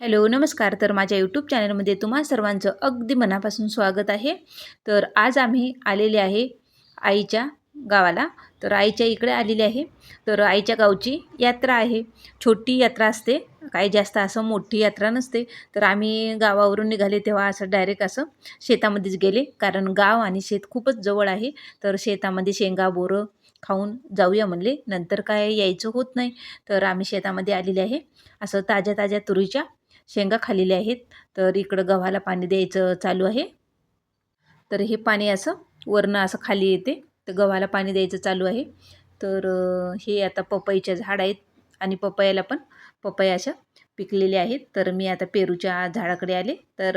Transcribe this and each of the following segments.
Hello नमस्कार. तर माझ्या यूट्यूब चॅनलमध्ये तुम्हा सर्वांचं अगदी मनापासून स्वागत आहे. तर आज आम्ही आलेले आहे आईच्या गावाला. तर आईच्या इकडे आलेले आहे. तर आईच्या गावची यात्रा आहे. छोटी यात्रा असते. काही जास्त असं मोठी यात्रा नसते. तर आम्ही गावावरून निघाले तेव्हा असं डायरेक्ट असं शेतामध्येच गेले. कारण गाव आणि शेत खूपच जवळ आहे. तर शेतामध्ये शेंगा बोरं खाऊन जाऊया म्हणले. नंतर काय यायचं होत नाही. तर आम्ही शेतामध्ये आलेले आहे. असं ताज्या ताज्या तुरीच्या शेंगा खाल्लेल्या आहेत. तर इकडं गव्हाला पाणी द्यायचं चालू आहे. तर हे पाणी असं वरनं असं खाली येते. तर गव्हाला पाणी द्यायचं चालू आहे. तर हे आता पपईच्या झाड आहेत आणि पपयाला पण पपया अशा पिकलेल्या आहेत. तर मी आता पेरूच्या झाडाकडे आले. तर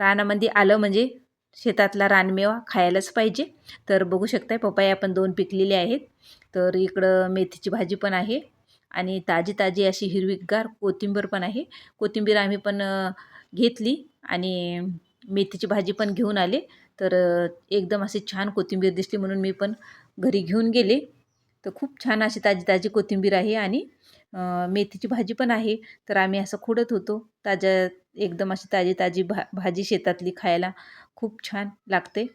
रानामध्ये आलं म्हणजे शेतातला रानमेवा खायलाच पाहिजे. तर बघू शकताय पपया पण दोन पिकलेले आहेत. तर इकडं मेथीची भाजी पण आहे. आणि ताजी ताजी अशी हिरवीगार कोथिंबीर पण आहे. कोथिंबीर आम्ही पण घेतली आणि मेथीची भाजी पण घेऊन आले. तर एकदम अशी छान कोथिंबीर दिसली म्हणून मी पण घरी घेऊन गेले. तर खूप छान अशी ताजी ताजी कोथिंबीर आहे आणि मेथीची भाजी पण आहे. तर आम्ही असं खोडत होतो. ताज्या एकदम अशी ताजी ताजी भा भाजी शेतातली खायला खूप छान लागते.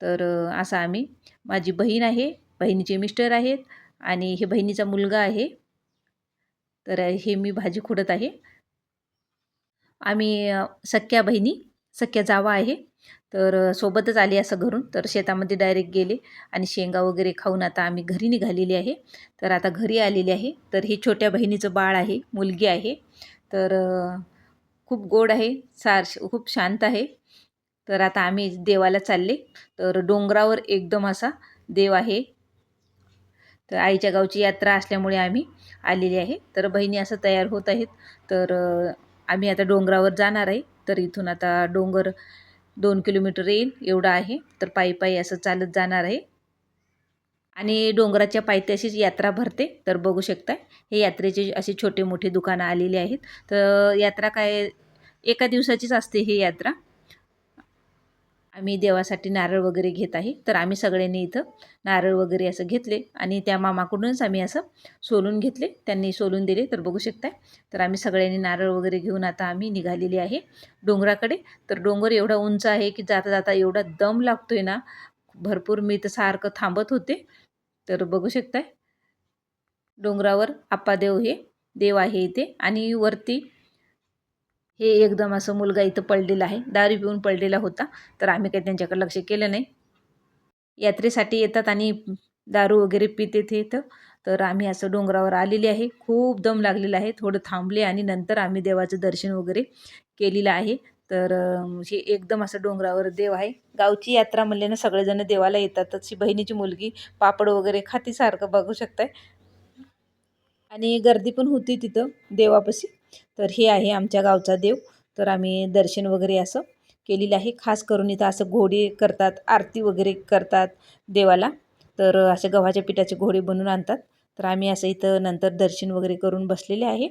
तर असं आम्ही माझी बहीण आहे. बहिणीचे मिस्टर आहेत आणि हे बहिणीचा मुलगा आहे. तर हे मी भाजी खुडत आहे. आम्ही सख्या बहिणी सख्या जावा आहे. तर सोबतच आली असं घरून तर शेतामध्ये डायरेक्ट गेले आणि शेंगा वगैरे खाऊन आता आम्ही घरी निघालेली आहे. तर आता घरी आलेली आहे. तर हे छोट्या बहिणीचं बाळ आहे मुलगी आहे. तर खूप गोड आहे सार खूप शांत आहे. तर आता आम्ही देवाला चालले. तर डोंगरावर एकदम असा देव आहे. तर आईच्या गावची यात्रा असल्यामुळे आम्ही आलेली आहे. तर बहिणी असं तयार होत आहेत. तर आम्ही आता डोंगरावर जाणार आहे. तर इथून आता डोंगर दोन किलोमीटर येईल एवढं आहे. तर पायी पायी असं चालत जाणार आहे. आणि डोंगराच्या पायथ्याशीच यात्रा भरते. तर बघू शकता हे यात्रेचे असे छोटे मोठे दुकानं आलेले आहेत. तर यात्रा काय एका दिवसाचीच असते ही यात्रा. आम्ही देवासाठी नारळ वगैरे घेत आहे. तर आम्ही सगळ्यांनी इथं नारळ वगैरे असं घेतले आणि त्या मामाकडूनच आम्ही असं सोलून घेतले. त्यांनी सोलून दिले. तर बघू शकताय. तर आम्ही सगळ्यांनी नारळ वगैरे घेऊन आता आम्ही निघालेली आहे डोंगराकडे. तर डोंगर एवढा उंच आहे की जाता जाता एवढा दम लागतोय ना भरपूर मी तर सारखं थांबत होते. तर बघू शकताय. डोंगरावर आप्पादेव हे देव आहे इथे. आणि वरती हे एकदम असं मुलगा इथं पडलेला आहे. दारू पिऊन पडलेला होता. तर आम्ही काही त्यांच्याकडे लक्ष केलं नाही. यात्रेसाठी येतात आणि दारू वगैरे पिते ते इथं. तर आम्ही असं डोंगरावर आलेले आहे. खूप दम लागलेला आहे. थोडं थांबले आणि नंतर आम्ही देवाचं दर्शन वगैरे केलेलं आहे. तर हे एकदम असं डोंगरावर देव आहे. गावची यात्रा म्हणल्यानं सगळेजण देवाला येतात ही बहिणीची मुलगी पापड वगैरे खाती सारखं बघू शकताय. आणि गर्दी पण होती तिथं देवापाशी. तर हे आहे आमच्या गावचा देव. तर आम्ही दर्शन वगैरे असं केलेलं आहे. खास करून इथं असं घोडे करतात आरती वगैरे करतात देवाला. तर असे गव्हाच्या पिठाचे घोडे बनवून आणतात. तर आम्ही असं इथं नंतर दर्शन वगैरे करून बसलेले आहे.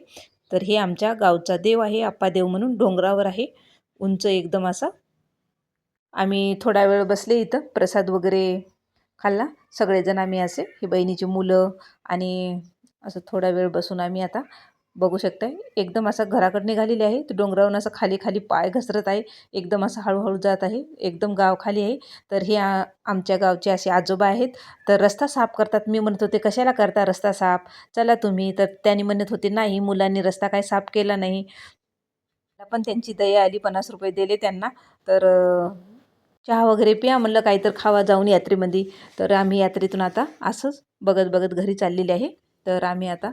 तर हे आमच्या गावचा देव आहे आप्पा देव म्हणून डोंगरावर आहे. उंच एकदम असा. आम्ही थोडा वेळ बसले इथं प्रसाद वगैरे खाल्ला. सगळेजण आम्ही असे ही बहिणीची मुलं आणि असं थोडा वेळ बसून आम्ही आता बघू शकताय. एकदम असं घराकडे निघालेली आहे. तर डोंगरावरून असं खाली खाली पाय घसरत आहे. एकदम असं हळूहळू जात आहे. एकदम गाव खाली आहे. तर हे आमच्या गावचे असे आजोबा आहेत. तर रस्ता साफ करतात. मी म्हणत होते कशाला करता रस्ता साफ? चला तुम्ही. तर त्यांनी म्हणत होते नाही मुलांनी रस्ता काय साफ केला नाही. पण त्यांची दया आली पन्नास रुपये दिले त्यांना. तर चहा वगैरे पिया म्हणलं काही तर खावा जाऊन यात्रेमध्ये. तर आम्ही यात्रेतून आता असंच बघत बघत घरी चाललेले आहे. तर आम्ही आता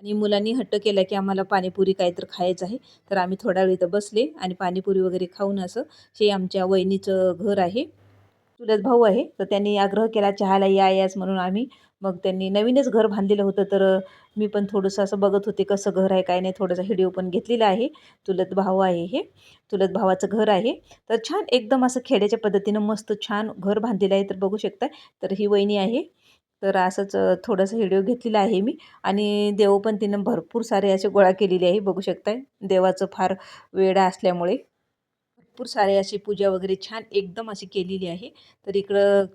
आणि मुलांनी हट्ट केला की आम्हाला पाणीपुरी काय तर खायचं आहे तर आम्ही थोडा वेळ इथं बसले आणि पाणीपुरी वगैरे खाऊन असं हे आमच्या वहिनीचं घर आहे. चुलत भाऊ आहे तर त्यांनी आग्रह केला चहाला या यास म्हणून आम्ही मग त्यांनी नवीनच घर बांधलेलं होतं तर मी पण थोडंसं असं बघत होते कसं घर आहे काय नाही थोडासा व्हिडिओ पण घेतलेला आहे. चुलत भाऊ आहे हे चुलत भावाचं घर आहे. तर छान एकदम असं खेड्याच्या पद्धतीनं मस्त छान घर बांधलेलं आहे तर बघू शकता. तर ही वहिनी आहे तर असंच थोडंसं व्हिडिओ घेतलेला आहे मी आणि देव पण तिनं भरपूर सारे असे गोळा केलेले आहे बघू शकताय. देवाचं फार वेडा असल्यामुळे भरपूर सारे अशी पूजा वगैरे छान एकदम अशी केलेली आहे. तर इकडं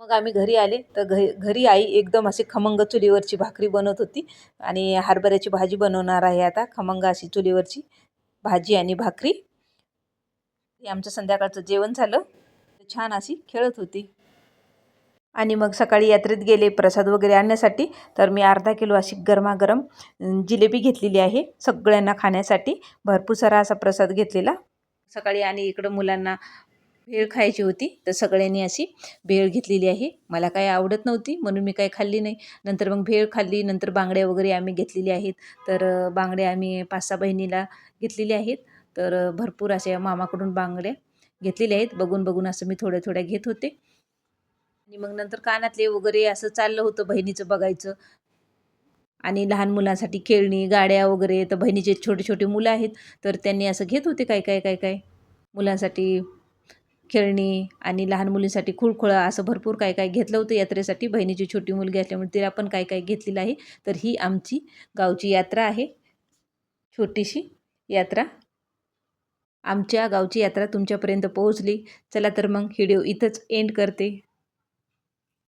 मग आम्ही घरी आले तर घ घरी आई एकदम अशी खमंग चुलीवरची भाकरी बनवत होती आणि हरभऱ्याची भाजी बनवणार आहे आता खमंग अशी चुलीवरची भाजी आणि भाकरी. हे आमचं संध्याकाळचं जेवण झालं. छान अशी खेळत होती. आणि मग सकाळी यात्रेत गेले प्रसाद वगैरे आणण्यासाठी. तर मी अर्धा किलो अशी गरमागरम जिलेबी घेतलेली आहे सगळ्यांना खाण्यासाठी. भरपूर सारा असा प्रसाद घेतलेला. सकाळी आणि इकडं मुलांना भेळ खायची होती तर सगळ्यांनी अशी भेळ घेतलेली आहे. मला काही आवडत नव्हती म्हणून मी काही खाल्ली नाही. नंतर मग भेळ खाल्ली नंतर बांगड्या वगैरे आम्ही घेतलेल्या आहेत. तर बांगड्या आम्ही पाच सहा बहिणीला घेतलेल्या आहेत. तर भरपूर अशा मामाकडून बांगड्या घेतलेल्या आहेत. बघून बघून असं मी थोड्या थोड्या घेत होते. आणि मग नंतर कानातले वगैरे असं चाललं होतं बहिणीचं बघायचं. आणि लहान मुलांसाठी खेळणी गाड्या वगैरे तर बहिणीचे छोटे छोटे मुलं आहेत तर त्यांनी असं घेत होते काय काय काय काय? मुलांसाठी खेळणी आणि लहान मुलींसाठी खुळखुळा असं भरपूर काय काय घेतलं होतं यात्रेसाठी. बहिणीची छोटी मुलगी असल्यामुळे तिला पण काय काय घेतलेलं आहे. तर ही आमची गावची यात्रा आहे. छोटीशी यात्रा. आमच्या गावची यात्रा तुमच्यापर्यंत पोहोचली. चला तर मग व्हिडिओ इथंच एंड करते.